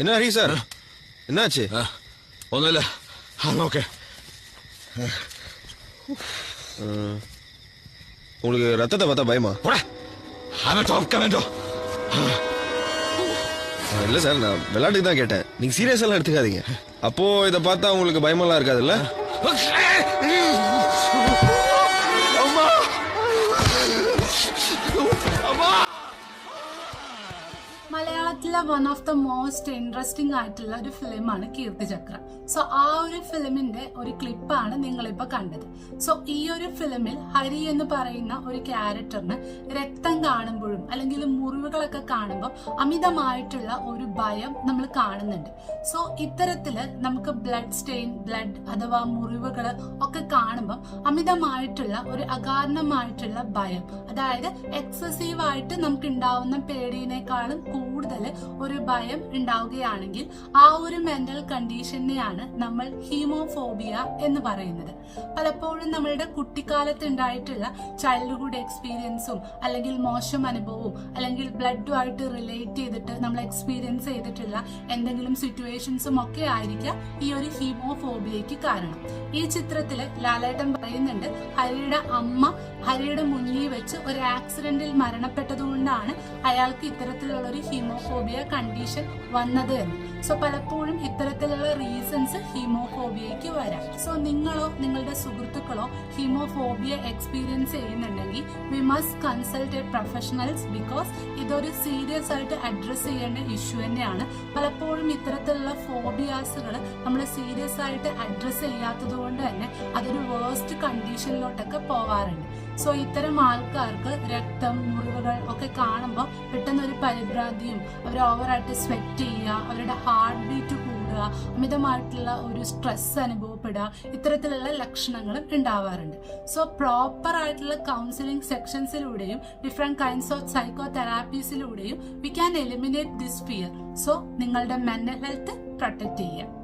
என்ன ஹரி சார்? என்னாச்சு? ஒன்றும் இல்லை. ஓகே. உங்களுக்கு ரத்தத்தை பார்த்தா பயமா? இல்லை சார் நான் விளையாட்டுக்கு தான் கேட்டேன். நீங்கள் சீரியஸ் எல்லாம் எடுத்துக்காதீங்க. அப்போ இதை பார்த்தா உங்களுக்கு பயமெல்லாம் இருக்காதுல்ல? മലയാളത്തിലെ one of the most interesting ആയിട്ടുള്ള ഒരു ഫിലിമാണ് കീർത്തിചക്ര സോ ആ ഒരു ഫിലിമിന്റെ ഒരു ക്ലിപ്പാണ് നിങ്ങളിപ്പോ കണ്ടത്. സോ ഈ ഒരു ഫിലിമിൽ ഹരി എന്ന് പറയുന്ന ഒരു ക്യാരക്ടറിന് രക്തം കാണുമ്പോഴും അല്ലെങ്കിൽ മുറിവുകളൊക്കെ കാണുമ്പോൾ അമിതമായിട്ടുള്ള ഒരു ഭയം നമ്മൾ കാണുന്നുണ്ട്. സോ ഇത്തരത്തിൽ നമുക്ക് ബ്ലഡ് സ്റ്റെയിൻ ബ്ലഡ് അഥവാ മുറിവുകൾ ഒക്കെ കാണുമ്പോൾ അമിതമായിട്ടുള്ള ഒരു അകാരണമായിട്ടുള്ള ഭയം. അതായത് എക്സസീവ് ആയിട്ട് നമുക്ക് ഉണ്ടാവുന്ന പേടിയിനേക്കാളും കൂടുതൽ ഒരു ഭയം ഉണ്ടാവുകയാണെങ്കിൽ ആ ഒരു മെന്റൽ കണ്ടീഷനെയാണ് നമ്മൾ ഹീമോഫോബിയ എന്ന് പറയുന്നത്. പലപ്പോഴും നമ്മളുടെ കുട്ടിക്കാലത്ത് ഉണ്ടായിട്ടുള്ള ചൈൽഡ്ഹുഡ് എക്സ്പീരിയൻസും അല്ലെങ്കിൽ മോശം അനുഭവവും അല്ലെങ്കിൽ ബ്ലഡുമായിട്ട് റിലേറ്റ് ചെയ്തിട്ട് നമ്മൾ എക്സ്പീരിയൻസ് ചെയ്തിട്ടുള്ള എന്തെങ്കിലും സിറ്റുവേഷൻസും ഒക്കെ ആയിരിക്കാം ഈ ഒരു ഹീമോഫോബിയയ്ക്ക് കാരണം. ഈ ചിത്രത്തിൽ ലാലേട്ടൻ പറയുന്നുണ്ട് ഹരിയുടെ അമ്മ ഹരിയുടെ മുന്നിൽ വെച്ച് ഒരു ആക്സിഡന്റിൽ മരണപ്പെട്ടതുകൊണ്ടാണ് അയാൾക്ക് ഇത്തരത്തിലുള്ള ഒരു ഹീമോഫോബിയ കണ്ടീഷൻ വന്നത് എന്ന്. സോ പലപ്പോഴും ഇത്തരത്തിലുള്ള റീസൺസ് ഹീമോഫോബിയയ്ക്ക് വരാം. സോ നിങ്ങളോ നിങ്ങളുടെ സുഹൃത്തുക്കളോ ഹീമോഫോബിയ എക്സ്പീരിയൻസ് ചെയ്യുന്നുണ്ടെങ്കിൽ we must consult a professionals because ഇതൊരു സീരിയസ് ആയിട്ട് അഡ്രസ്സ് ചെയ്യേണ്ട ഇഷ്യൂ തന്നെയാണ്. പലപ്പോഴും ഇത്തരത്തിലുള്ള ഫോബിയാസുകൾ നമ്മൾ സീരിയസ് ആയിട്ട് അഡ്രസ്സ് ചെയ്യാത്തത് കൊണ്ട് തന്നെ അതൊരു വേഴ്സ്റ്റ് കണ്ടീഷനിലോട്ടൊക്കെ പോവാറുണ്ട്. സോ ഇത്തരം ആൾക്കാർക്ക് രക്തം മുറിവുകൾ ഒക്കെ കാണുമ്പോൾ പെട്ടെന്ന് ഒരു പരിഭ്രാന്തിയും അവർ ഓവറായിട്ട് സ്വെറ്റ് ചെയ്യുക അവരുടെ ഹാർട്ട് ബീറ്റ് കൂടുക അമിതമായിട്ടുള്ള ഒരു സ്ട്രെസ് അനുഭവപ്പെടുക ഇത്തരത്തിലുള്ള ലക്ഷണങ്ങളും ഉണ്ടാവാറുണ്ട്. സോ പ്രോപ്പർ ആയിട്ടുള്ള കൗൺസിലിംഗ് സെക്ഷൻസിലൂടെയും ഡിഫറെന്റ് കൈൻഡ്സ് ഓഫ് സൈക്കോ തെറാപ്പീസിലൂടെയും we can eliminate this fear so നിങ്ങളുടെ മെന്റൽ ഹെൽത്ത് പ്രൊട്ടക്ട് ചെയ്യുക.